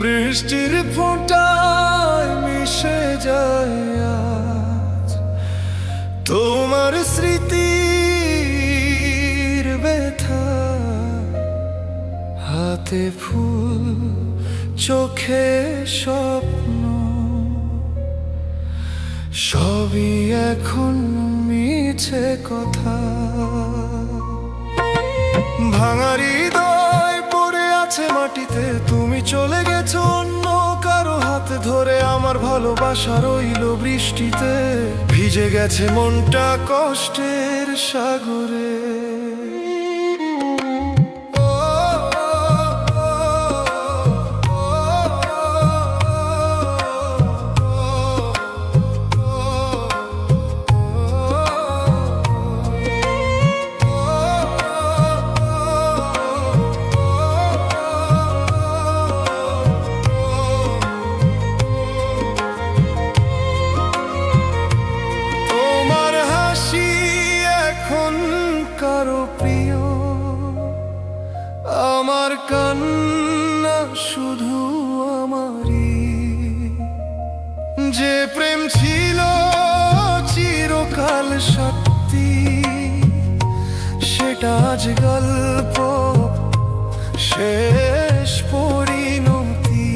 বৃষ্টির ফোঁটায় মিশে যায় তোমার স্মৃতির ব্যথা, হাতে ফুল, চোখে স্বপ্ন, সবই এখন মিছে কথা। ভাঙারি হৃদয় আছে মাটিতে, তুমি চলে গেছো অন্য কারও হাতে। ধরে আমার ভালোবাসা রইল বৃষ্টিতে। ভিজে গেছে মনটা কষ্টের সাগরে। আমার কান্না শুধু আমারই। যে প্রেম ছিল চিরকাল সত্যি, সেটা আজ গল্প, শেষ পরিণতি।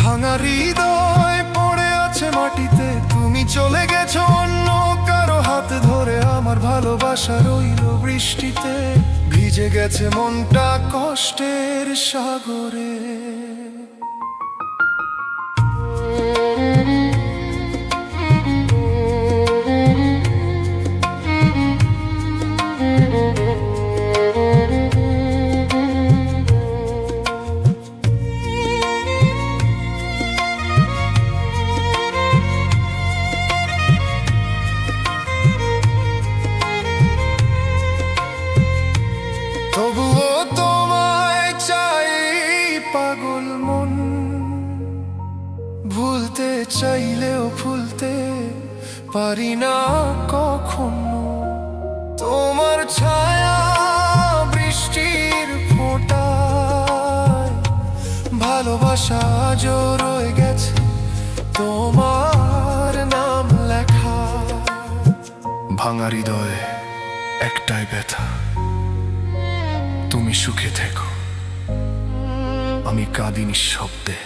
ভাঙা হৃদয় পড়ে আছে মাটিতে, তুমি চলে গেছো অন্য কারও হাত ধরে। আমার ভালোবাসা রইল বৃষ্টিতে। ভিজে গেছে মনটা কষ্টের সাগরে। তবুও তোমায় চাই পাগল মন। ভুলতে চাইলেও ভুলতে পারি না কখনো। তোমার ছায়া বৃষ্টির ফোঁটায় ভালোবাসা আজও রয়ে গেছে তোমার নাম লেখা। ভাঙা হৃদয়ে একটাই ব্যথা। তুমি সুখে থেকো। আমি কাঁদিনি নিঃশব্দে